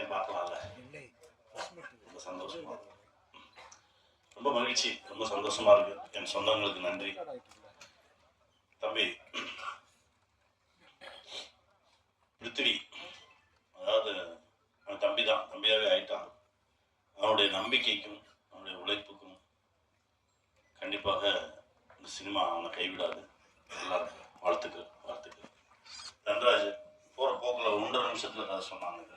எல்லாத்தையும் பார்க்கலாம்ல. ரொம்ப சந்தோஷமா ரொம்ப மகிழ்ச்சி. ரொம்ப சந்தோஷமா இருக்கு. என் சொந்தங்களுக்கு நன்றி. தம்பி பிருத்திவி அதாவது அவன் தம்பி தான். தம்பியாவே ஆயிட்டான். அவனுடைய நம்பிக்கைக்கும் அவனுடைய உழைப்புக்கும் கண்டிப்பாக இந்த சினிமா அவனை கைவிடாது. எல்லாருக்கும் வாழ்த்துக்கள் வாழ்த்துக்கள். தன்ராஜ் போகிற போக்கில் ஒன்றரை நிமிஷத்தில் கதை சொன்னாங்க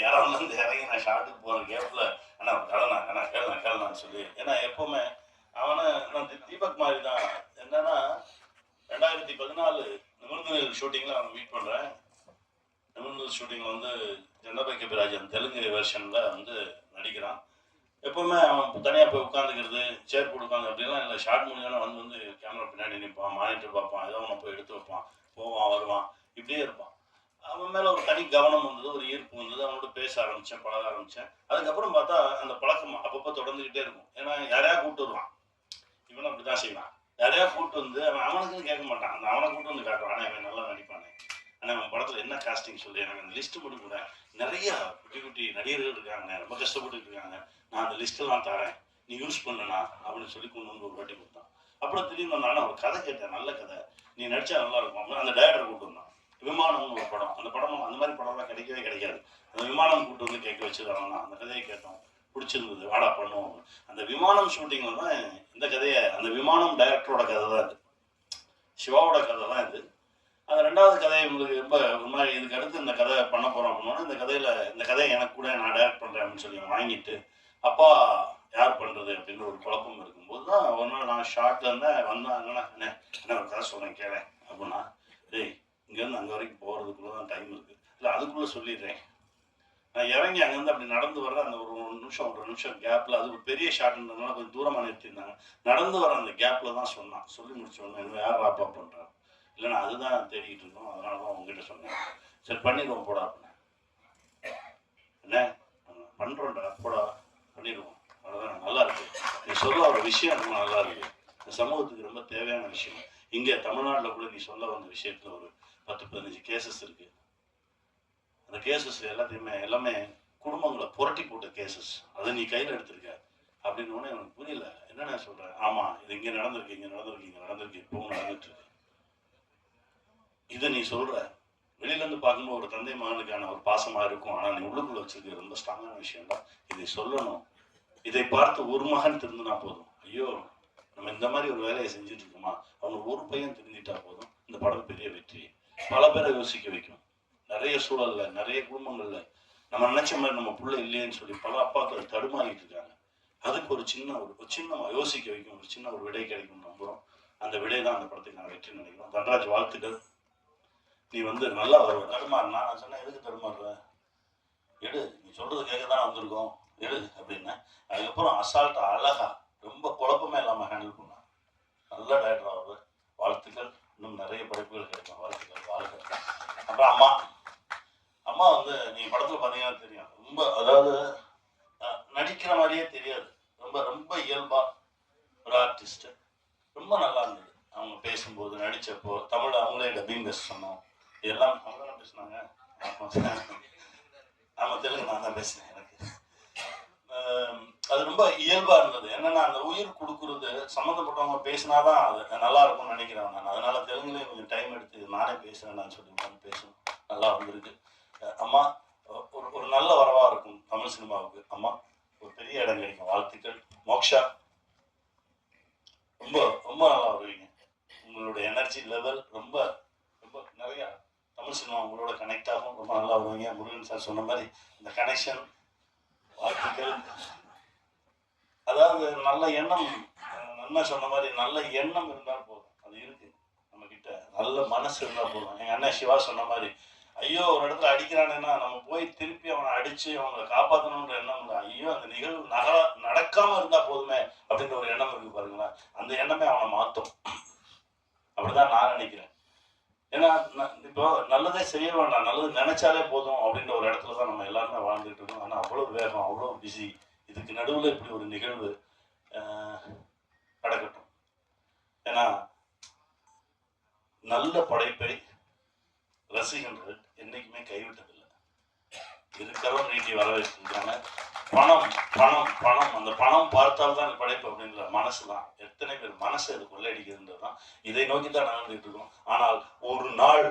கதையை இறங்கி நான் ஷார்ட்டுக்கு போகிறேன் கேப்பில் அண்ணா கேளண்ணா அண்ணா கேளண்ணா கேளண்ணான்னு சொல்லி. ஏன்னா எப்போவுமே அவனை நான் தி- தீபக் மாதிரி தான் என்னன்னா ரெண்டாயிரத்தி பதினாலு நிமிர்ந்து ஷூட்டிங்கில் அவன் மீட் பண்ணுறேன் நிமிர்ந்து ஷூட்டிங்கில் வந்து ஜனபை கபிராஜன் தெலுங்கு வெர்ஷனில் வந்து நடிக்கிறான். எப்போவுமே அவன் தனியாக போய் உட்காந்துக்கிறது சேர் கொடுப்பாங்க உட்காந்து அப்படிலாம் இல்லை. ஷார்ட் முடிஞ்சாலும் வந்து வந்து கேமரா பின்னாடி நிற்பான் மானிட்டர் பார்ப்பான் ஏதோ ஒன்று போய் எடுத்து வைப்பான். போவான் வருவான். இப்படியே இருப்பான். அவன் மேலே ஒரு தனி கவனம் வந்தது ஒரு ஈர்ப்பு வந்தது அவனோட பேச ஆரம்பிச்சேன் பழக ஆரம்பித்தேன் அதுக்கப்புறம் பார்த்தா அந்த பழக்கம் அப்பப்போ தொடர்ந்துக்கிட்டே இருக்கும். ஏன்னா யாரையா கூப்பிட்டு வருவான்? இவனும் அப்படிதான் செய்வான். யாரையா கூப்பிட்டு வந்து அவன் அவனுக்குன்னு கேட்க மாட்டான். அந்த அவனை கூப்பிட்டு வந்து காட்டுவான். ஆனால் அவன் நல்லா நடிப்பானே. ஆனால் அவன் படத்தில் என்ன காஸ்டிங் சொல்லி? எனக்கு அந்த லிஸ்ட்டு மட்டும் கூட நிறைய குட்டி குட்டி நடிகர்கள் இருக்காங்க. ரொம்ப கஷ்டப்பட்டு இருக்காங்க. நான் அந்த லிஸ்ட்டெல்லாம் தரேன். நீ யூஸ் பண்ணனா அப்படின்னு சொல்லி கொண்டு வந்து ஒரு வாட்டி கொடுத்தான். அப்புறம் திடீர்னு வந்தானா ஒரு கதை கேட்டேன். நல்ல கதை. நீ நடிச்சா நல்லா இருக்கும். அப்படின்னு அந்த டேரக்டர் கூப்பிட்டு வந்தான். விமானம் ஒரு படம். அந்த படம் அந்த மாதிரி படம்லாம் கிடைக்கவே கிடைக்காது. அந்த விமானம் கூட்டு வந்து கேட்க வச்சிருக்காங்க அந்த கதையை கேட்டோம். பிடிச்சிருந்தது. வாடா பண்ணுவோம். அந்த விமானம் ஷூட்டிங்கில் தான் இந்த கதையை அந்த விமானம் டைரக்டரோட கதை தான் இது. சிவாவோட கதை தான் இது. அந்த ரெண்டாவது கதையை உங்களுக்கு ரொம்ப ஒரு மாதிரி இதுக்கு அடுத்து இந்த கதை பண்ண போகிறோம் அப்படின்னா இந்த கதையில் இந்த கதையை எனக்கு கூட நான் டைரக்ட் பண்ணுறேன் அப்படின்னு சொல்லி வாங்கிட்டு அப்பா யார் பண்ணுறது அப்படின்ற ஒரு குழப்பம் இருக்கும்போது தான் ஒரு நாள் நான் ஷார்ட்ல இருந்தேன். வந்தேன் என்ன அண்ணே ஒரு கதை சொல்கிறேன் கேளேன் அப்படின்னா டேய் இங்கேருந்து அங்கே வரைக்கும் போகிறதுக்குள்ளே தான் டைம் இருக்குது இல்லை அதுக்குள்ளே சொல்லிடுறேன். நான் இறங்கி அங்கேருந்து அப்படி நடந்து வர அந்த ஒரு ஒரு நிமிஷம் ஒரு நிமிஷம் கேப்பில் அது ஒரு பெரிய ஷார்ட்ன்றதுனால கொஞ்சம் தூரமாக நிறுத்தியிருந்தாங்க. நடந்து வர அந்த கேப்பில் தான் சொன்னான். சொல்லி முடிச்ச உடனே இன்னும் யார் ராப்பா பண்ணுறாரு இல்லைனா அதுதான் தேடிக்கிட்டு இருந்தோம். அதனால தான் உங்ககிட்ட சொன்னேன். சரி பண்ணிடுவோம் போடா அப்படின்னேன். என்ன? பண்ணுறோம்டா போடா பண்ணிடுவோம். அவ்வளோதான் நல்லா இருக்கு. நீ சொல்ல ஒரு விஷயம் ரொம்ப நல்லா இருக்கு. இந்த சமூகத்துக்கு ரொம்ப தேவையான விஷயம். இங்கே தமிழ்நாட்டில் கூட நீ சொல்ல வந்த விஷயத்தில் ஒரு பத்து பதினஞ்சு கேசஸ் இருக்கு. அந்த கேசஸ் எல்லாத்தையுமே எல்லாமே குடும்பங்களை புரட்டி போட்ட கேசஸ் அதை நீ கையில் எடுத்திருக்க. அப்படின்னு உடனே எனக்கு புரியல. என்னென்ன சொல்கிறேன் ஆமாம் இது இங்கே நடந்திருக்கு இங்கே நடந்திருக்கு இங்கே நடந்திருக்கு. இப்பவும் நடந்துட்டுருக்கு இதை நீ சொல்கிற வெளியிலேருந்து பார்க்கும்போது ஒரு தந்தை மகனுக்கான ஒரு பாசமாக இருக்கும். ஆனால் நீ உள்ளுக்குள்ள வச்சிருக்க ரொம்ப ஸ்ட்ராங்கான விஷயம் தான். இதை சொல்லணும். இதை பார்த்து ஒரு மகன் திருந்தினா போதும். ஐயோ நம்ம இந்த மாதிரி ஒரு வேலையை செஞ்சுட்டு இருக்கோமா? அவங்க ஒரு பையன் திருந்திட்டா போதும். இந்த படம் பெரிய வெற்றி. பல பேரை யோசிக்க வைக்கும் நிறைய சூழல்ல நிறைய குடும்பங்கள்ல. நம்ம நினைச்ச மாதிரி நம்ம பிள்ளை இல்லையேன்னு சொல்லி பல அப்பாக்கள் தடுமாறிட்டு இருக்காங்க. அதுக்கு ஒரு சின்ன ஒரு சின்ன யோசிக்க வைக்கும் ஒரு சின்ன ஒரு விடை கிடைக்கும் நம்புறோம். அந்த விடை தான் அந்த படத்துக்கு நான் வெற்றி நினைக்கிறோம் தன்ராஜ் வாழ்த்துக்கள். நீ வந்து நல்லா வருவ. தடுமாறினா நான் சொன்னேன் எதுக்கு தடுமாறுற? எடு. நீ சொல்றது கேட்க தான் வந்திருக்கோம். எடு அப்படின்னு. அதுக்கப்புறம் அசால்ட்டா அழகா ரொம்ப குழப்பமே இல்லாம ஹேண்டில் பண்ணான். நல்ல டேரக்டர் அவர். வாழ்த்துக்கள். இன்னும் நிறைய படைப்புகள் கிடைக்கும் வாழ்த்துக்கள் வாழ்க்கை. அப்புறம் அம்மா. அம்மா வந்து நீ படத்தில் பார்த்தீங்கன்னா தெரியும். ரொம்ப அதாவது நடிக்கிற மாதிரியே தெரியாது. ரொம்ப ரொம்ப இயல்பாக ஒரு ஆர்டிஸ்ட்டு ரொம்ப நல்லா இருந்தது. அவங்க பேசும்போது நடித்தப்போ தமிழ் அவங்களே டப்பிங் பேச சொன்னோம் எல்லாம் அவங்க தான் பேசினாங்க. ஆமா தெலுங்கு நான் தான் பேசினேன். அது ரொம்ப இயல்பா இருந்தது. என்னன்னா அந்த உயிர் கொடுக்கறது சம்மந்தப்பட்டவங்க பேசினாதான் அது நல்லா இருக்கும்னு நினைக்கிறேன் நான் அதனால தெலுங்குலேயும் கொஞ்சம் டைம் எடுத்து நானே பேசுறேன் நான் சொல்லி நான் பேசணும் நல்லா வந்திருக்கு. அம்மா ஒரு ஒரு நல்ல வரவா இருக்கும் தமிழ் சினிமாவுக்கு. அம்மா ஒரு பெரிய இடம் கிடைக்கும். வாழ்த்துக்கள். மோக்ஷா ரொம்ப ரொம்ப நல்லா வருவீங்க. உங்களோட எனர்ஜி லெவல் ரொம்ப ரொம்ப நிறைய தமிழ் சினிமா உங்களோட கனெக்ட் ஆகும். ரொம்ப நல்லா வருவீங்க. முருகன் சார் சொன்ன மாதிரி இந்த கனெக்ஷன் வாழ்த்துக்கள் அதாவது நல்ல எண்ணம் நன்மை சொன்ன மாதிரி நல்ல எண்ணம் இருந்தால் போதும். அது இருக்கு. நம்ம கிட்ட நல்ல மனசு இருந்தால் போதும். எங்க அண்ணன் சிவா சொன்ன மாதிரி ஐயோ ஒரு இடத்துல அடிக்கிறானேன்னா நம்ம போய் திருப்பி அவனை அடிச்சு அவங்களை காப்பாற்றணுன்ற எண்ணம் இல்லை. ஐயோ அந்த நிகழ்வு நகர நடக்காம இருந்தா போதுமே அப்படின்ற ஒரு எண்ணம் இருக்கு பாருங்களேன். அந்த எண்ணமே அவனை மாற்றும் அப்படிதான் நான் நினைக்கிறேன். ஏன்னா இப்போ நல்லதே செய்ய வேண்டாம். நல்லது நினைச்சாலே போதும் அப்படின்ற ஒரு இடத்துல தான் நம்ம எல்லாருமே வாழ்ந்துட்டு இருக்கோம். ஆனால் அவ்வளோ வேகம் அவ்வளோ பிஸி இதுக்கு நடுவில் இப்படி ஒரு நிகழ்வு நடக்கட்டும். ஏன்னா நல்ல படைப்பை ரசிகர்கள் என்றைக்குமே கைவிட்டது இருக்கிறவங்க நீட்டி வரவேற்றிருக்காங்க பணம் பணம் பணம். அந்த பணம் பார்த்தால் தான் படைப்பு அப்படின்ற மனசு தான். எத்தனை பேர் மனசை அது கொள்ளையடிக்கிறதுன்றது தான் இதை நோக்கி தான் நடந்துட்டு இருக்கோம். ஆனால் ஒரு நாள்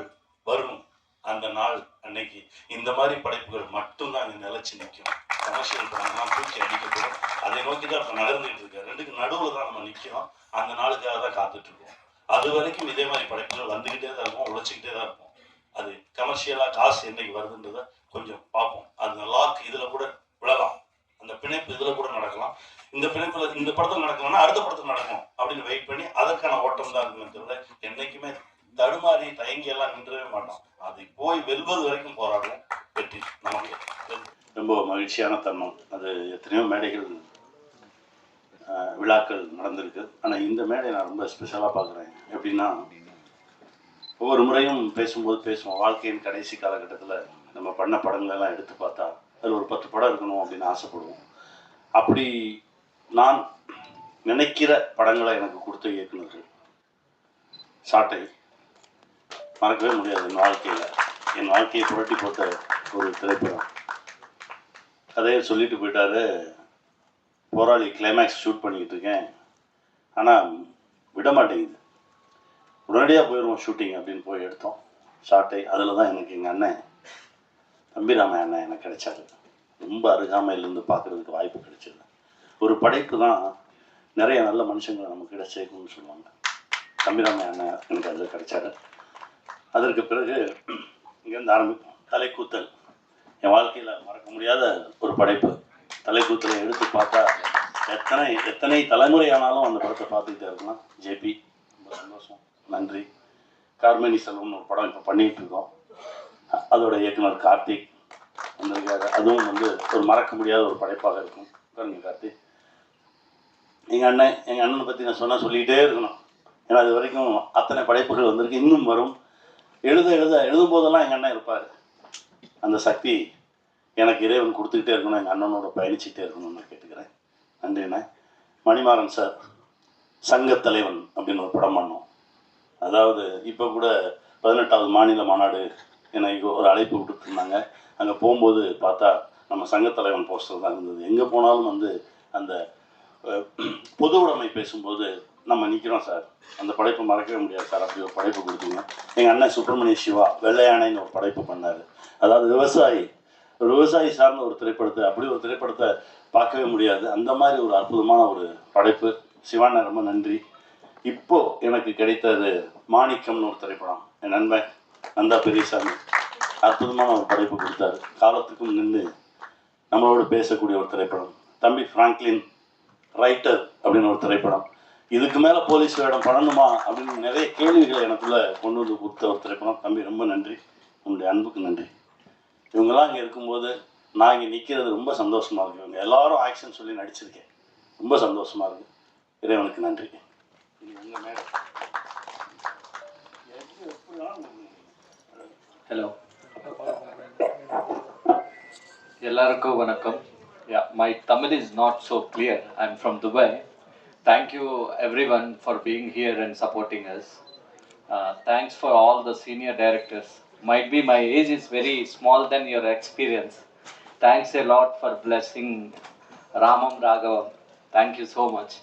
வரும். அந்த நாள் அன்னைக்கு இந்த மாதிரி படைப்புகள் மட்டும்தான் இங்க நிலைச்சு நிற்கும். கமர்ஷியல் படம்லாம் தூக்கி அடிக்கப்படும். அதை நோக்கி தான் இப்போ நடந்துகிட்டு இருக்கு ரெண்டுக்கு நடுவில் தான் நம்ம நிற்கிறோம். அந்த நாளுக்காக தான் காத்துட்டு இருக்கோம். அது வரைக்கும் இதே மாதிரி படைப்புகள் வந்துக்கிட்டே தான் இருக்கும் உழைச்சிக்கிட்டே தான் இருக்கும். அது கமர்ஷியலாக காசு என்னைக்கு வருதுன்றதை கொஞ்சம் பார்ப்போம். அந்த லாக் இதில் கூட விழலாம். அந்த பிணைப்பு இதில் கூட நடக்கலாம். இந்த பிணைப்பில் இந்த படத்தில் நடக்கணும்னா அடுத்த படத்தில் நடக்கும் அப்படின்னு வெயிட் பண்ணி அதற்கான ஓட்டம் தான் இருக்குமே தவிர என்னைக்குமே தடுமாறி தயங்கி எல்லாம் நின்றவே மாட்டோம். அதை போய் வெல்வது வரைக்கும் போராடுவோம். வெற்றி நமக்கு. ரொம்ப மகிழ்ச்சியான தருணம். அது எத்தனையோ மேடைகள் விழாக்கள் நடந்திருக்கு. ஆனால் இந்த மேடை நான் ரொம்ப ஸ்பெஷலாக பார்க்குறேன். எப்படின்னா ஒவ்வொரு முறையும் பேசும்போது பேசுவோம். வாழ்க்கையின் கடைசி காலகட்டத்தில் நம்ம பண்ண படங்களெல்லாம் எடுத்து பார்த்தா அதில் ஒரு பத்து படம் இருக்கணும் அப்படின்னு ஆசைப்படுவோம். அப்படி நான் நினைக்கிற படங்களை எனக்கு கொடுத்த இயக்குனர்கள் சாட்டை. மறக்கவே முடியாது என் வாழ்க்கையில். என் வாழ்க்கையை புரட்டி போட்ட ஒரு திரைப்படம். கதையை சொல்லிட்டு போயிட்டாரு. போராளி கிளைமேக்ஸ் ஷூட் பண்ணிக்கிட்டு இருக்கேன். ஆனால் விட மாட்டேங்குது. உடனடியாக போயிடுவோம் ஷூட்டிங் அப்படின்னு போய் எடுத்தோம். ஷார்ட்டை அதில் தான் எனக்கு எங்கள் அண்ணன் தம்பிராம அண்ணன் எனக்கு கிடைச்சாரு? ரொம்ப அருகாமையிலேருந்து பார்க்குறதுக்கு வாய்ப்பு கிடைச்சது. ஒரு படைப்பு தான் நிறைய நல்ல மனுஷங்களை நமக்கு கிடைச்சேக்கும்னு சொல்லுவாங்க. தம்பிராம அண்ணன் எனக்கு அதில் கிடைச்சாரு. அதற்கு பிறகு இங்கேருந்து ஆரம்பிப்போம். தலைக்கூத்தல். என் வாழ்க்கையில் மறக்க முடியாத ஒரு படைப்பு. தலைக்கூத்தலை எடுத்து பார்த்தா எத்தனை எத்தனை தலைமுறை ஆனாலும் அந்த படத்தை பார்த்துக்கிட்டே இருக்கலாம். ஜேபி ரொம்ப சந்தோஷம். நன்றி. கார்மேனி செல்வம்னு ஒரு படம் இப்போ பண்ணிகிட்டு இருக்கோம். அதோட இயக்குனர் கார்த்திக் வந்திருக்காரு. அதுவும் வந்து ஒரு மறக்க முடியாத ஒரு படைப்பாக இருக்கும். பாருங்க கார்த்திக். எங்கள் அண்ணன் எங்கள் அண்ணனை பற்றி நான் சொன்னால் சொல்லிக்கிட்டே இருக்கணும். ஏன்னா அது வரைக்கும் அத்தனை படைப்புகள் வந்திருக்கு. இன்னும் வரும். எழுத எழுத எழுதும் போதெல்லாம் எங்கள் அண்ணன் இருப்பார். அந்த சக்தி எனக்கு இறைவன் கொடுத்துக்கிட்டே இருக்கணும். எங்கள் அண்ணனோட பயணிச்சுக்கிட்டே இருக்கணும்னு நான் கேட்டுக்கிறேன். நன்றி அண்ணே மணிமாறன் சார் சங்க தலைவன் அப்படின்னு ஒரு படம் பண்ணோம். அதாவது இப்போ கூட பதினெட்டாவது மாநில மாநாடு எனக்கு ஒரு அழைப்பு விட்டுருந்தாங்க அங்கே போகும்போது பார்த்தா நம்ம சங்கத்தலைவன் போஸ்டர் தான் இருந்தது. எங்கே போனாலும் வந்து அந்த பொது உடைமை பேசும்போது நம்ம நிற்கிறோம் சார். அந்த படைப்பை மறக்கவே முடியாது சார். அப்படி ஒரு படைப்பு கொடுத்தீங்க. எங்கள் அண்ணன் சுப்பிரமணிய சிவா வெள்ளையானைன்னு ஒரு படைப்பு பண்ணார். அதாவது விவசாயி ஒரு விவசாயி சார்ந்த ஒரு திரைப்படத்தை அப்படி ஒரு திரைப்படத்தை பார்க்கவே முடியாது. அந்த மாதிரி ஒரு அற்புதமான ஒரு படைப்பு. சிவாண்ண ரொம்ப நன்றி. இப்போது எனக்கு கிடைத்தது மாணிக்கம்னு ஒரு திரைப்படம். என் நண்பன் நந்தா பெரியசாமி. அற்புதமான ஒரு படைப்பு கொடுத்தாரு. காலத்துக்கும் நின்று நம்மளோட பேசக்கூடிய ஒரு திரைப்படம். தம்பி ஃப்ராங்க்லின் ரைட்டர் அப்படின்னு ஒரு திரைப்படம். இதுக்கு மேலே போலீஸ் வேடம் பண்ணணுமா அப்படின்னு நிறைய கேள்விகளை எனக்குள்ள கொண்டு வந்து கொடுத்த ஒரு திரைப்படம். தம்பி ரொம்ப நன்றி. உங்களுடைய அன்புக்கு நன்றி. இவங்கெல்லாம் இங்கே இருக்கும்போது நான் இங்கே நிற்கிறது ரொம்ப சந்தோஷமாக இருக்கு. இவங்க எல்லாரும் ஆக்ஷன் சொல்லி நடிச்சிருக்கேன். ரொம்ப சந்தோஷமாக இருக்குது இறைவனுக்கு நன்றி. இது உங்க மேடை. எப்படி Hello. எல்லாருக்கும் வணக்கம் Yeah, my Tamil is not so clear. I'm from Dubai. Thank you everyone for being here and supporting us. Uh, thanks for all the senior directors. Might be my age is very small than your experience. Thanks a lot for blessing Ramam Raghavam. Thank you so much.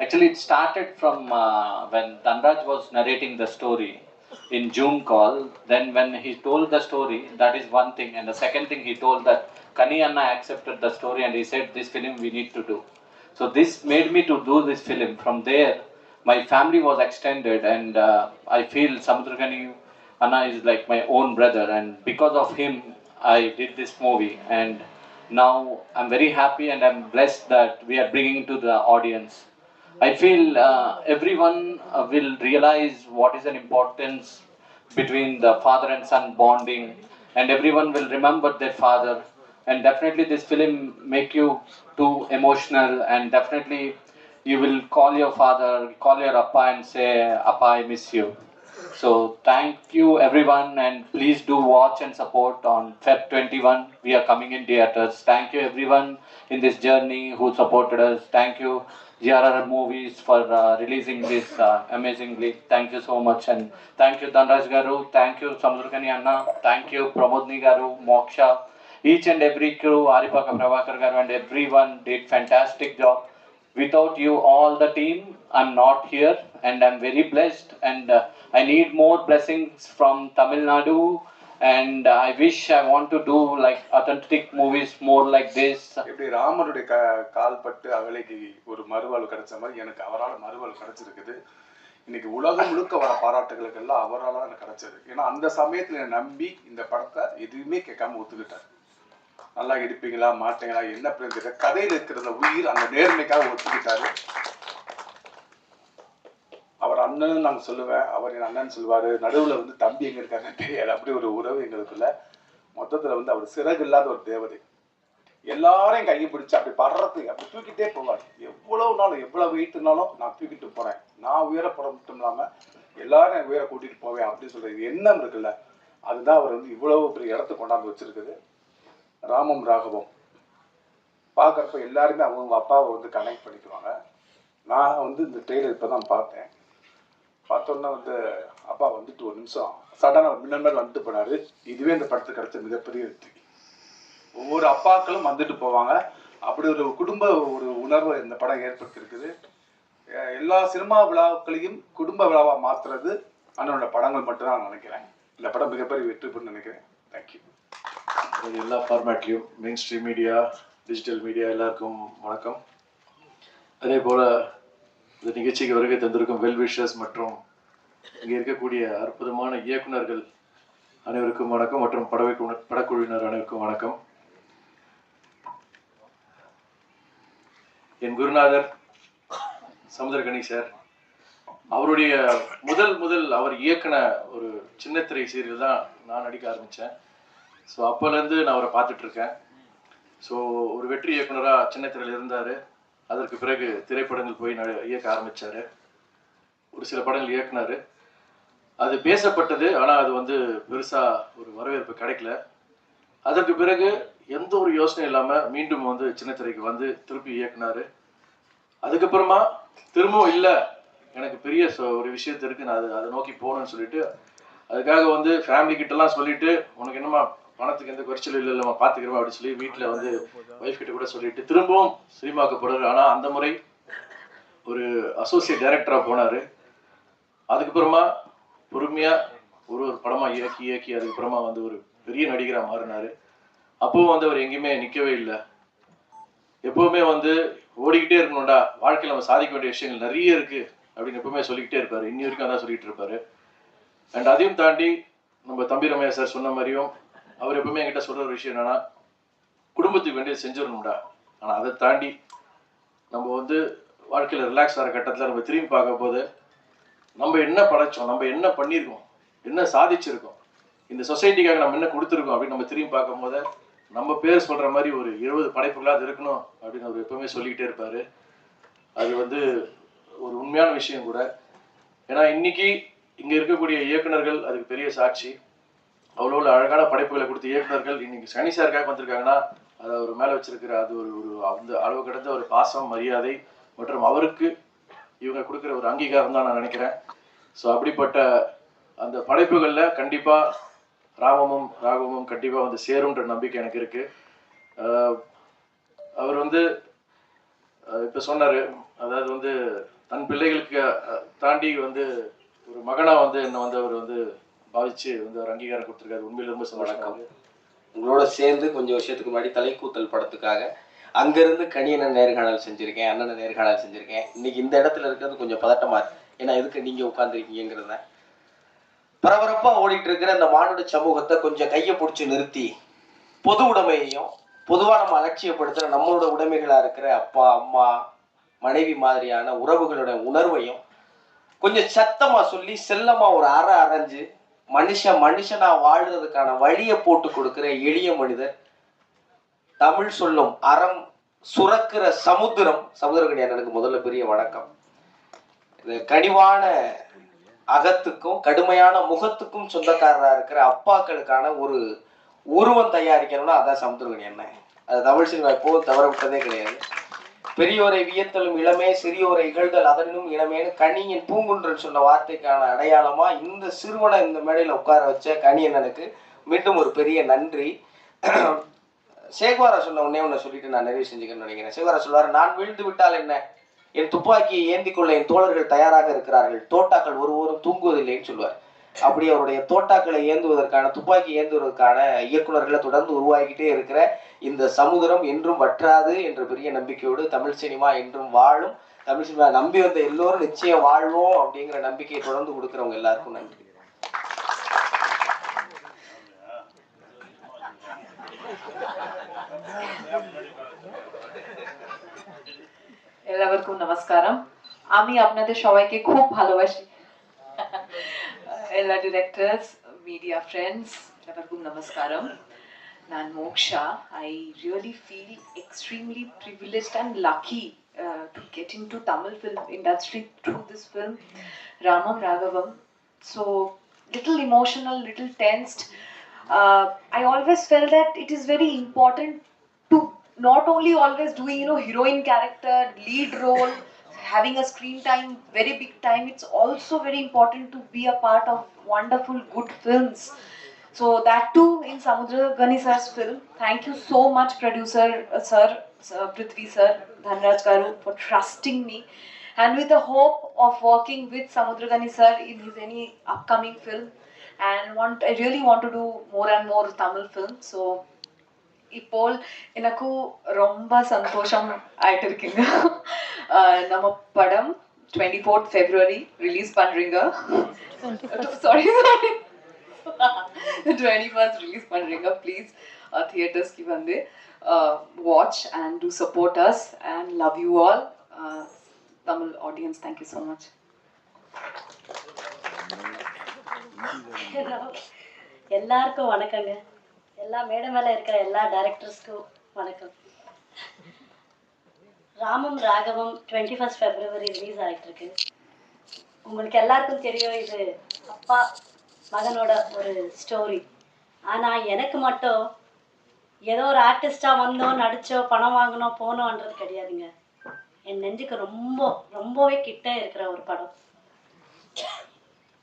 Actually, it started from uh, when Dhanraj was narrating the story in Zoom call. Then, when he told the story, that is one thing. And the second thing, he told that Kani Anna accepted the story and he said, This film we need to do. So, this made me to do this film. From there, my family was extended, and uh, I feel Samudragani Anna is like my own brother. And because of him, I did this movie. And now I'm very happy and I'm blessed that we are bringing to the audience. I feel uh, everyone uh, will realize what is an importance between the father and son bonding, and everyone will remember their father. And definitely, this film make you too emotional, and definitely, you will call your father, call your appa, and say, "Appa, I miss you." So thank you everyone and please do watch and support on Feb 21. We are coming in theaters. Thank you everyone in this journey who supported us. Thank you GRR Movies for uh, releasing this uh, amazingly. Thank you so much and thank you Dhanraj Garu. Thank you Samudrakani Anna. Thank you Pramodni Garu, Moksha each and every crew, Aripaka Pravakar garu and everyone did fantastic job. Without you, all the team, I'm not here, and I'm very blessed. And uh, I need more blessings from Tamil Nadu. And I wish I want to do like authentic movies more like this இப்படி ராமனுடைய க கால்பட்டு அவளைக்கு அகலைக்கு ஒரு மறுவாழ்வு கிடைச்ச மாதிரி எனக்கு அவரால் மறுவாழ்வு கிடைச்சிருக்குது. இன்னைக்கு உலகம் முழுக்க வர பாராட்டுகளுக்கு எல்லாம் அவரால் தான் எனக்கு கிடைச்சது. ஏன்னா அந்த சமயத்தில் நம்பி இந்த படத்தை எதுவுமே கேட்காம ஒத்துக்கிட்டார் நல்லா எடுப்பீங்களா மாட்டீங்களா என்ன பண்ணுறது கதையில் இருக்கிற அந்த உயிர் அந்த நேர்மைக்காக ஒத்துக்கிட்டாரு. அண்ணன் நாங்கள் சொல்லுவேன். அவர் என் அண்ணன் சொல்லுவார். நடுவில் வந்து தம்பி எங்கே இருக்காருன்னு தெரியாது. அப்படி ஒரு உறவு எங்களுக்குள்ள. மொத்தத்தில் வந்து அவர் சிறகு இல்லாத ஒரு தேவதை. எல்லாரையும் கையை பிடிச்சி அப்படி படுறது அப்படி தூக்கிட்டே போவார். எவ்வளவு நாளும் எவ்வளவு வெயிட்னாலும் நான் தூக்கிட்டு போறேன். நான் உயர போற மட்டும் இல்லாம எல்லாரும் உயர கூட்டிட்டு போவேன் அப்படின்னு சொல்ற எண்ணம் இருக்குல்ல. அதுதான் அவர் வந்து இவ்வளவு பெரிய இடத்த கொண்டாந்து வச்சிருக்குது. ராமம் ராகவம். பார்க்குறப்ப எல்லாருமே அவங்க அப்பாவை வந்து கனெக்ட் பண்ணிக்குவாங்க. நான் வந்து இந்த ட்ரெயிலர் இப்போ தான் பார்த்தேன். பார்த்தோன்னா வந்து அப்பா வந்துட்டு ஒரு நிமிஷம் சடனாக மின்னல் மாதிரி வந்துட்டு போனாரு. இதுவே இந்த படத்துக்கு கிடைச்ச மிகப்பெரிய வெற்றி. ஒவ்வொரு அப்பாக்களும் வந்துட்டு போவாங்க. அப்படி ஒரு குடும்ப ஒரு உணர்வை இந்த படம் ஏற்படுத்தியிருக்குது எல்லா சினிமா விழாக்களையும் குடும்ப விழாவாக மாற்றுறது அண்ணனோட படங்கள் மட்டும்தான் நான் நினைக்கிறேன். இந்த படம் மிகப்பெரிய வெற்றி பெண் நினைக்கிறேன். தேங்க்யூ எல்லா ஃபார்மேட்லேயும் main stream media digital media எல்லாருக்கும் வணக்கம். அதே போல் இந்த நிகழ்ச்சிக்கு வருகை தந்திருக்கும் வெல்விஷர்ஸ் மற்றும் இங்கே இருக்கக்கூடிய அற்புதமான இயக்குனர்கள் அனைவருக்கும் வணக்கம் மற்றும் படவை படக்குழுவினர் அனைவருக்கும் வணக்கம். என் குருநாதர் சமுத்திரகணி சார் அவருடைய முதல் முதல் அவர் இயக்குன ஒரு சின்னத்திரை சீரியல் தான் நான் நடிக்க ஆரம்பித்தேன் ஸோ அப்போலேருந்து நான் அவரை பார்த்துட்ருக்கேன் ஸோ ஒரு வெற்றி இயக்குனராக சின்னத்திரையில் இருந்தார். அதற்கு பிறகு திரைப்படங்கள் போய் இயக்க ஆரம்பித்தார் ஒரு சில படங்கள் இயக்குனார். அது பேசப்பட்டது ஆனால் அது வந்து பெருசாக ஒரு வரவேற்பு கிடைக்கல. அதற்கு பிறகு எந்த ஒரு யோசனையும் இல்லாமல் மீண்டும் வந்து சின்ன திரைக்கு வந்து திருப்பி இயக்குனார். அதுக்கப்புறமா திரும்பவும் இல்லை எனக்கு பெரிய ஒரு விஷயத்த இருக்கு நான் அது அதை நோக்கி போகணும்னு சொல்லிட்டு அதுக்காக வந்து ஃபேமிலி கிட்டலாம் சொல்லிட்டு உனக்கு என்னமா பணத்துக்கு எந்த குறைச்சலும் இல்லை நம்ம பார்த்துக்கிறோம் அப்படின்னு சொல்லி வீட்டில் வந்து ஒய்ஃப் கிட்ட கூட சொல்லிட்டு திரும்பவும் சினிமாவுக்கு போறாரு. ஆனால் அந்த முறை ஒரு அசோசியேட் டைரக்டராக போனார். அதுக்கப்புறமா பொறுமையாக ஒரு ஒரு படமாக இயக்கி இயக்கி அதுக்கப்புறமா வந்து ஒரு பெரிய நடிகராக மாறினார். அப்பவும் வந்து அவர் எங்கேயுமே நிற்கவே இல்லை. எப்பவுமே வந்து ஓடிக்கிட்டே இருக்கணும்டா வாழ்க்கையில் நம்ம சாதிக்க வேண்டிய விஷயங்கள் நிறைய இருக்கு அப்படின்னு எப்பவுமே சொல்லிக்கிட்டே இருப்பாரு. இன்னி வரைக்கும் அதான் சொல்லிட்டு இருப்பாரு. அண்ட் அதையும் தாண்டி நம்ம தம்பி ரமையா சார் சொன்ன மாதிரியும் அவர் எப்பவுமே என்கிட்ட சொல்ற ஒரு விஷயம் என்னன்னா குடும்பத்துக்கு வேண்டியது செஞ்சிடணும்டா. ஆனால் அதை தாண்டி நம்ம வந்து வாழ்க்கையில் ரிலாக்ஸ் ஆகிற கட்டத்தில் நம்ம திரும்பி பார்க்கும்போது நம்ம என்ன படைச்சோம் நம்ம என்ன பண்ணியிருக்கோம் என்ன சாதிச்சிருக்கோம் இந்த சொசைட்டிக்காக நம்ம என்ன கொடுத்துருக்கோம் அப்படின்னு நம்ம திரும்பி பார்க்கும்போது நம்ம பேர் சொல்ற மாதிரி ஒரு இருபது படைப்புகளாவது இருக்கணும் அப்படின்னு அவர் எப்பவுமே சொல்லிக்கிட்டே இருப்பாரு. அது வந்து ஒரு உண்மையான விஷயம் கூட. ஏன்னா இன்னைக்கு இங்க இருக்கக்கூடிய இயக்குனர்கள் அதுக்கு பெரிய சாட்சி. அவ்வளோ உள்ள அழகான படைப்புகளை கொடுத்த இயக்குநர்கள் இன்னைக்கு சனி சாருக்காக வந்திருக்காங்கன்னா அது அவர் மேலே வச்சிருக்கிற அது ஒரு ஒரு அந்த அளவு கடந்த ஒரு பாசம் மரியாதை மற்றும் அவருக்கு இவங்க கொடுக்குற ஒரு அங்கீகாரம் தான் நான் நினைக்கிறேன். ஸோ அப்படிப்பட்ட அந்த படைப்புகளில் கண்டிப்பாக ராமமும் ராகவமும் கண்டிப்பாக வந்து சேரும்ன்ற நம்பிக்கை எனக்கு இருக்கு. அவர் வந்து இப்போ சொன்னார் அதாவது வந்து தன் பிள்ளைகளுக்கு தாண்டி வந்து ஒரு மகனாக வந்து என்னை வந்து அவர் வந்து பாவிச்சு வந்து ஒரு அங்கீகாரம் கொடுத்துருக்காரு. உண்மையில ரொம்ப சந்தோஷம் உங்களோட சேர்ந்து கொஞ்சம் வருஷத்துக்கு முன்னாடி தலைக்கூத்தல் படத்துக்காக அங்கிருந்து கணியனை நேர்காணல் செஞ்சிருக்கேன் அண்ணனை நேர்காணல் செஞ்சிருக்கேன். இன்னைக்கு இந்த இடத்துல இருக்கிறது கொஞ்சம் பதட்டமா இருக்கு. ஏன்னா எதுக்கு நீங்க உட்கார்ந்துருக்கீங்கிறத பரபரப்பா ஓடிட்டு இருக்கிற இந்த மானுட சமூகத்தை கொஞ்சம் கையை பிடிச்சி நிறுத்தி பொது உடைமையையும் பொதுவா நம்ம அலட்சியப்படுத்துற நம்மளோட உடைமைகளா இருக்கிற அப்பா அம்மா மனைவி மாதிரியான உறவுகளோட உணர்வையும் கொஞ்சம் சத்தமா சொல்லி செல்லமா ஒரு அறை அரைஞ்சு மனுஷன் மனுஷனா வாழ்றதுக்கான வழியை போட்டு கொடுக்கிற எளிய மனிதர் தமிழ் சொல்லும் அறம் சுரக்கிற சமுத்திரம். சமுத்திரக்கணி முதல்ல பெரிய வணக்கம். இது கனிவான அகத்துக்கும் கடுமையான முகத்துக்கும் சொந்தக்காரரா இருக்கிற அப்பாக்களுக்கான ஒரு உருவம் தயாரிக்கணும்னா அதான் சமுத்திரக்கணி என்ன அது தமிழ் சினிமா எப்போதும் தவற விட்டதே கிடையாது. பெரியோரை வியத்தலும் இளமே சிறியோரை இகழ்தல் அதனும் இளமேன்னு கனியின் பூங்குன்றன் சொன்ன வார்த்தைக்கான அடையாளமா இந்த சிறுவனை இந்த மேடையில உட்கார வச்ச கனியண்ணனுக்கு மீண்டும் ஒரு பெரிய நன்றி. சேகுவாரா சொன்ன உடனே ஒன்று சொல்லிட்டு நான் நிறைவு செஞ்சுக்கணும்னு நினைக்கிறேன். சேகுவாரா சொல்வார் நான் வீழ்ந்து விட்டால் என்ன? என் துப்பாக்கியை ஏந்தி கொள்ள என் தோழர்கள் தயாராக இருக்கிறார்கள். தோட்டாக்கள் ஒருவரும் தூங்குவதில்லைன்னு சொல்லுவார். அப்படி அவருடைய தோட்டாக்களை ஏந்துவதற்கான துப்பாக்கி ஏந்துவதற்கான இயக்குநர்களை தொடர்ந்து உருவாகிட்டே இருக்கிற இந்த சமுதிரம் என்றும் வற்றாது என்ற பெரிய நம்பிக்கையோடு தமிழ் சினிமா என்றும் வாழும். தமிழ் சினிமா நம்பி வந்த எல்லோரும் நிச்சயம் வாழ்வோம் அப்படிங்கிற நம்பிக்கையை தொடர்ந்து கொடுக்குறவங்க எல்லாருக்கும் நன்றி. এলাকার কোন নমস্কারম আমি আপনাদের সবাইকে খুব ভালোবাসি। ಎಲ್ಲ ಡಿರೆಕ್ಟರ್ಸ್ ಮೀಡಿಯಾ ಫ್ರೆಂಡ್ಸ್ ಎಲ್ಲರಿಗೂ ನಮಸ್ಕಾರಂ. ನಾನು Moksha. I really feel extremely privileged and lucky to get in to Tamil film industry through this film Ramam Raghavam so little emotional, little tensed. Uh, I always felt that it is very important to not only always do you know, heroine character, lead role, having a screen time, very big time, it's also very important to be a part of wonderful, good films. So that too in Samudra Gani sir's film. Thank you so much, producer uh, sir, sir Prithvi sir, Dhanraj Karu for trusting me. And with the hope of working with Samudra Gani sir in his any upcoming film, and want I really want to do more and more Tamil films. So இப்போ எனக்கு ரொம்ப சந்தோஷம் ஆயிட்டு இருக்குங்க நம்ம படம் twenty fourth February release பண்ணுறீங்க sorry sorry twenty first release பண்ணுறீங்க ப்ளீஸ் தியேட்டர்ஸ்க்கு வந்து watch and do support us and love you all Tamil audience thank you so much எல்லாருக்கும் வணக்கங்க. எல்லா மேடை மேலே இருக்கிற எல்லா டைரக்டர்ஸ்க்கும் வணக்கம். Ramam Raghavam twenty first February release ஆகிட்டு இருக்கு உங்களுக்கு எல்லாருக்கும் தெரியும் இது அப்பா மகனோட ஒரு ஸ்டோரி ஆனால் எனக்கு மட்டும் ஏதோ ஒரு ஆர்டிஸ்டாக வந்தோம் நடித்தோம் பணம் வாங்கினோம் போனோன்றது கிடையாதுங்க. என் நெஞ்சுக்கு ரொம்ப ரொம்பவே கிட்ட இருக்கிற ஒரு படம்.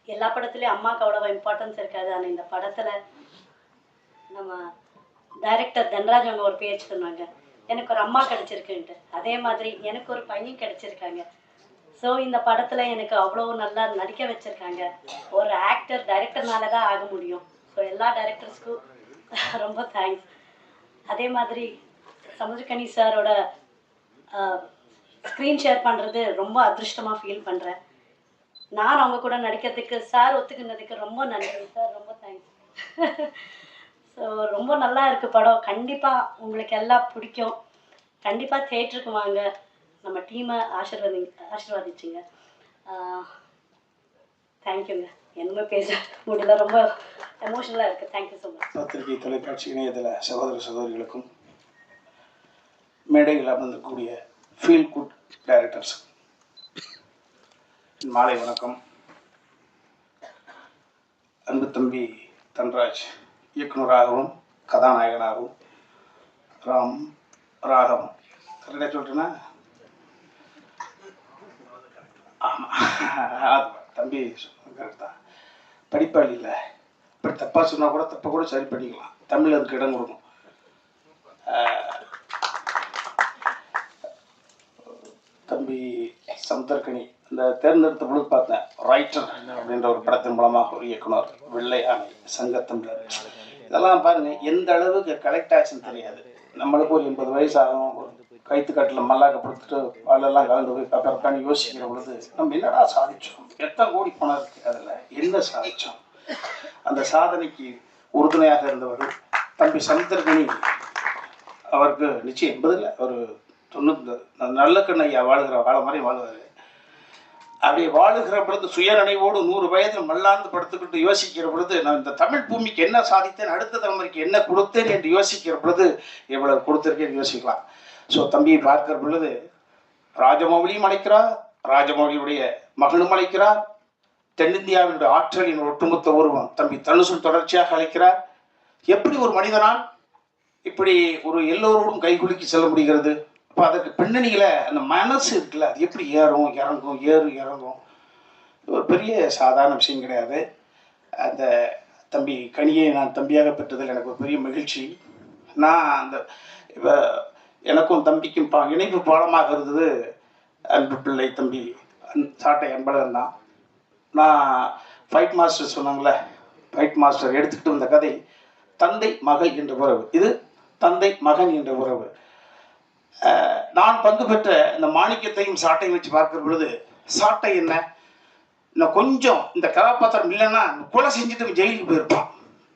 எல்லா படத்துலேயும் அம்மாவுக்கு அவ்வளோ இம்பார்ட்டன்ஸ் இருக்காது. ஆனால் இந்த படத்தில் நம்ம டைரக்டர் தன்ராஜ் அவங்க ஒரு பேச்சு சொன்னாங்க எனக்கு ஒரு அம்மா கிடச்சிருக்குன்ட்டு. அதே மாதிரி எனக்கு ஒரு பையன் கிடச்சிருக்காங்க. ஸோ இந்த படத்தில் எனக்கு அவ்வளோ நல்லா நடிக்க வச்சுருக்காங்க. ஒரு ஆக்டர் டைரக்டர்னால தான் ஆக முடியும். ஸோ எல்லா டைரக்டர்ஸ்க்கும் ரொம்ப தேங்க்ஸ் அதே மாதிரி சமுதிரகனி சாரோட ஸ்க்ரீன் ஷேர் பண்ணுறது ரொம்ப அதிர்ஷ்டமாக ஃபீல் பண்ணுறேன் நான் அவங்க கூட நடிக்கிறதுக்கு சார் ஒத்துக்கினதுக்கு ரொம்ப நன்றி. சார் ரொம்ப தேங்க்ஸ் ஸோ ரொம்ப நல்லா இருக்கு படம். கண்டிப்பாக உங்களுக்கு எல்லாம் பிடிக்கும். கண்டிப்பாக தேட்டருக்கு வாங்க. நம்ம டீமை ஆசிர்வதி ஆசீர்வாதிச்சுங்க. தேங்க்யூங்க என்னமே பேச முடியல. ரொம்ப எமோஷனலாக இருக்குது தேங்க்யூ ஸோ மச் பத்திரிகை தொலைக்காட்சி இணையதள சகோதர சகோதரிகளுக்கும் மேடையில் அமர்ந்திருக்கக்கூடிய ஃபீல் குட் டைரக்டர்ஸ் மாலை வணக்கம். அன்பு தம்பி தன்ராஜ். இயக்குநராகவும் கதாநாயகனாகவும் ராம் ராகம் கரெக்டாக சொல்லிட்டேன்னா ஆமாம் தம்பி கரெக்ட் தான். படிப்பாளி இல்லை. இப்படி தப்பாக சொன்னால் கூட தப்பை கூட சரி பண்ணிக்கலாம். தமிழ் அதுக்கு இடம் கொடுக்கும் தம்பி சந்தர்கனி. இந்த தேர்ந்தெடுத்த பொழுது பார்த்தேன் ரைட்டர் அப்படின்ற ஒரு படத்தின் மூலமாக ஒரு இயக்குனர் வெள்ளை ஆணை சங்கத்தமிழர் இதெல்லாம் பாருங்க எந்த அளவுக்கு கலெக்ட் ஆச்சுன்னு தெரியாது. நம்மளுக்கு ஒரு எண்பது வயசு ஆகும் ஒரு கைத்து கட்டில் மல்லாக்க கொடுத்துட்டு வாழெல்லாம் கலந்து போய் பேப்பர் யோசிக்கிற பொழுது நம்ம என்னடா சாதிச்சோம்? எத்தனை கோடி பணம் இருக்கு அதில்? என்ன சாதிச்சோம்? அந்த சாதனைக்கு உறுதுணையாக இருந்தவர் தம்பி சமுத்திரகனி அவருக்கு நிச்சயம் எண்பதுல ஒரு தொண்ணூத்தி நல்ல கண்ணையா வாழுகிற வாழ மாதிரி வாழுவார். அப்படி வாழுகிற பொழுது சுயநினைவோடு நூறு வயதில் மல்லாந்து படுத்துக்கிட்டு யோசிக்கிற பொழுது நான் இந்த தமிழ் பூமிக்கு என்ன சாதித்தேன் அடுத்த தலைமுறைக்கு என்ன கொடுத்தேன் என்று யோசிக்கிற பொழுது இவ்வளவு கொடுத்திருக்கேன்னு யோசிக்கலாம். ஸோ தம்பியை பார்க்கிற பொழுது ராஜமௌலியும் அழைக்கிறார் ராஜமௌலியுடைய மகனும் அழைக்கிறார் தென்னிந்தியாவினுடைய ஆற்றலின் ஒட்டுமொத்த உருவம் தம்பி தனுசும் தொடர்ச்சியாக அழைக்கிறார். எப்படி ஒரு மனிதனால் இப்படி ஒரு எல்லோரோடும் கைகுலுக்கி செல்ல முடிகிறது? அப்போ அதற்கு பின்னணியில் அந்த மனசு இருக்குல்ல அது எப்படி ஏறும் இறங்கும் ஏறும் இறங்கும்? இது ஒரு பெரிய சாதாரண விஷயம் கிடையாது. அந்த தம்பி கனியை நான் தம்பியாக பெற்றதில் எனக்கு ஒரு பெரிய மகிழ்ச்சி. நான் அந்த இப்போ எனக்கும் தம்பிக்கும் பா இணைப்பு பாலமாக இருந்தது அன்பு பிள்ளை தம்பி அன்- சாட்டை அன்பழகன் தான். நான் ஃபைட் மாஸ்டர் சொன்னாங்களே ஃபைட் மாஸ்டர் எடுத்துக்கிட்டு வந்த கதை தந்தை மகள் என்ற உறவு. இது தந்தை மகன் என்ற உறவு. நான் பங்கு பெற்ற இந்த மாணிக்கத்தையும் சாட்டையும் வச்சு பார்க்கிற பொழுது சாட்டை என்ன? இந்த கொஞ்சம் இந்த கதாபாத்திரம் இல்லைன்னா கொலை செஞ்சுட்டு ஜெயிலுக்கு போயிருப்பான்.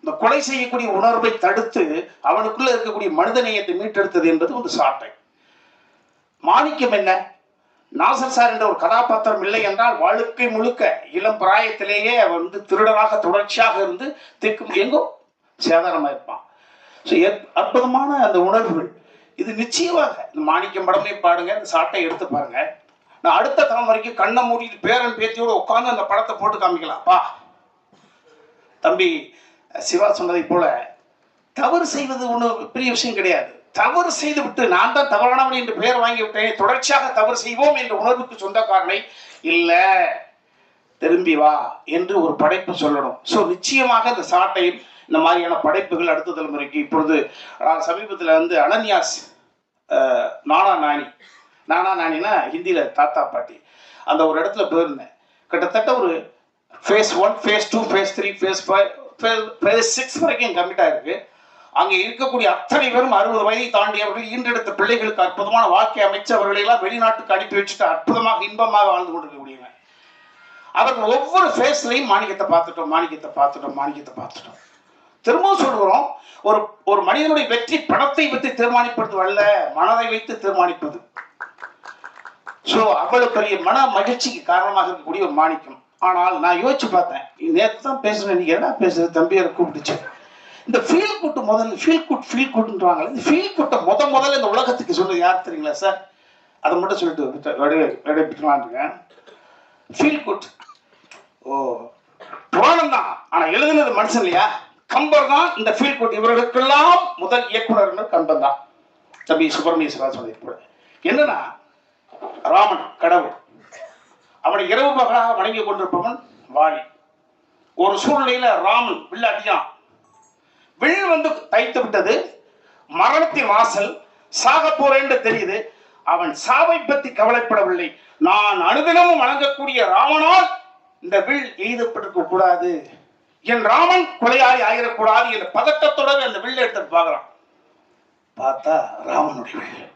இந்த கொலை செய்யக்கூடிய உணர்வை தடுத்து அவனுக்குள்ள இருக்கக்கூடிய மனிதநேயத்தை மீட்டெடுத்தது என்பது ஒரு சாட்டை. மாணிக்கம் என்ன? நாசர் சார் என்ற ஒரு கதாபாத்திரம் இல்லை என்றால் வாழ்க்கை முழுக்க இளம் பிராயத்திலேயே அவன் வந்து திருடனாக தொடர்ச்சியாக இருந்து திக்கும் எங்கோ சேதாரமாக இருப்பான் ஸோ அற்புதமான அந்த உணர்வுகள் இது நிச்சயமாக. இந்த மாணிக்கம் படமே பாடுங்க இந்த சாட்டை எடுத்து பாருங்க. நான் அடுத்த தலைமுறைக்கு கண்ணை மூடிட்டு பேரன் பேத்தியோட உட்காந்து அந்த படத்தை போட்டு காமிக்கலாம்ப்பா தம்பி சிவா சொன்னதை போல தவறு செய்வது ஒன்றும் பெரிய விஷயம் கிடையாது. தவறு செய்து விட்டு நான் தான் தவறானவன் என்று பெயர் வாங்கி விட்டேன் தொடர்ச்சியாக தவறு செய்வோம் என்ற உணர்வுக்கு சொந்தக்காரனை இல்லை. திரும்பி வா என்று ஒரு படைப்பு சொல்லணும். ஸோ நிச்சயமாக இந்த சாட்டையில் இந்த மாதிரியான படைப்புகள் அடுத்த தலைமுறைக்கு இப்பொழுது நான் சமீபத்தில் வந்து அனன்யாஸ் நானா நானி. நானா நானினா ஹிந்தியில் தாத்தா பாட்டி. அந்த ஒரு இடத்துல போயிருந்தேன். கிட்டத்தட்ட ஒரு phase one phase two phase three phase five phase six வரைக்கும் கம்மிட் ஆயிருக்கு. அங்கே இருக்கக்கூடிய அத்தனை பேரும் அறுபது வயதை தாண்டியவர்கள் ஈன்றெடுத்த பிள்ளைகளுக்கு அற்புதமான வாழ்க்கை அமைச்சவர்களை எல்லாம் வெளிநாட்டுக்கு அனுப்பி வச்சுட்டு அற்புதமாக இன்பமாக வாழ்ந்து கொண்டிருக்கக்கூடியவங்க அவர்கள் ஒவ்வொரு ஃபேஸ்லையும் மாணிக்கத்தை பார்த்துட்டோம் மாணிக்கத்தை பார்த்துட்டோம் மாணிக்கத்தை பார்த்துட்டோம். திரும்பவும் சொல்கிறோம் ஒரு ஒரு மனிதனுடைய வெற்றி பணத்தை வைத்து தீர்மானிப்பது அல்ல மனதை வைத்து தீர்மானிப்பது. ஸோ அவ்வளவு பெரிய மன மகிழ்ச்சிக்கு காரணமாக இருக்கக்கூடிய ஒரு மாணிக்கம். ஆனால் நான் யோசிச்சு பார்த்தேன் நேற்று தான் பேசுறேன் நீங்க என்ன பேசுறது தம்பியை கூப்பிட்டுச்சு. இந்த ஃபீல் குட் முதல்ல ஃபீல் குட் ஃபீல் குட்ன்றாங்க இந்த ஃபீல் குட்டை முத முதல்ல இந்த உலகத்துக்கு சொல்றது யார் தெரியுங்களா சார் அதை மட்டும் சொல்லிட்டு விடைபெற்றுலான் இருக்கேன். ஃபீல் குட் ஓ புராணம் தான் ஆனா எழுதுனது மனுஷன் இல்லையா? கம்பர் தான் இந்த ஃபீல்ட் குட் இவர்களுக்கெல்லாம் முதல் இயக்குனர் கம்பன் தான் தம்பி சுப்பிரமணிய சொன்னது போல என்னன்னா ராமன் கடவுள். அவனை இரவு பகலாக வணங்கி கொண்டிருப்பவன் வாணி. ஒரு சூழ்நிலையில ராமன் வில்லாட்டியான் வில் வந்து தைத்து விட்டது. மரணத்தின் வாசல் சாக போறேன்னு தெரியுது. அவன் சாவை பத்தி கவலைப்படவில்லை. நான் அனுதினமும் வணங்கக்கூடிய ராமனால் இந்த வில் எய்தப்பட்டிருக்க கூடாது. என் ராமன் கொலையாளி ஆகிடக்கூடாது என்ற பதட்டத்தோட அந்த வில்லை எடுத்து பார்க்கறான். பார்த்தா ராமனுடைய வில்லு.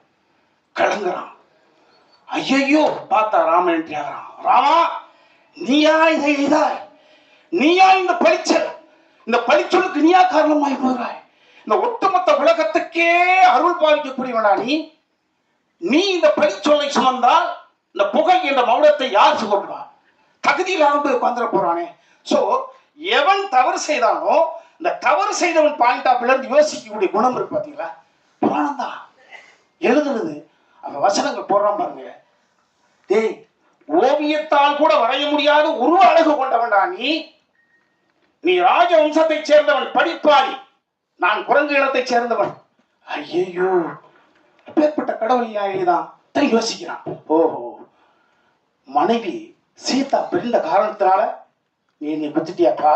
கலங்குறான். ஐயையோ பார்த்தா ராமன் என்று ஆகிறான். ராமா நீயா இதை எய்தாய் நீயா இந்த பளிச்சல் இந்த பளிச்சொலுக்கு நீயா காரணமாய் போகிறாய்? இந்த ஒட்டுமொத்த உலகத்துக்கே அருள் பாதிக்கக்கூடியவனா நீ? நீ இந்த பழிச்சொல்லை சுமந்தால் இந்த புகை என்ற மௌனத்தை யார் சுகப்பா தகுதியில் இல்லாம போய் உட்காந்துட போறானே. சோ எவன் தவறு செய்தானோ இந்த தவறு செய்தவன் பாயிண்ட் ஆஃப் இருந்து யோசிக்கக்கூடிய குணம் இருக்கு பாத்தீங்களா? புராணம் தான் எழுதுனது அவன் வசனங்கள் போடுறான் பாருங்க. டேய் ஓவியத்தால் கூட வரைய முடியாத உருவ அழகு கொண்டவன்டா நீ. நீ ராஜ வம்சத்தை சேர்ந்தவன் படிப்பாளி. நான் குரங்கு இனத்தைச் சேர்ந்தவன். ஐயையோ அப்பேற்பட்ட கடவுள் நியாயிதான் யோசிக்கிறான். ஓஹோ. மனைவி சீதா பிரிந்த காரணத்தினால நீ நீ குத்திட்டியாப்பா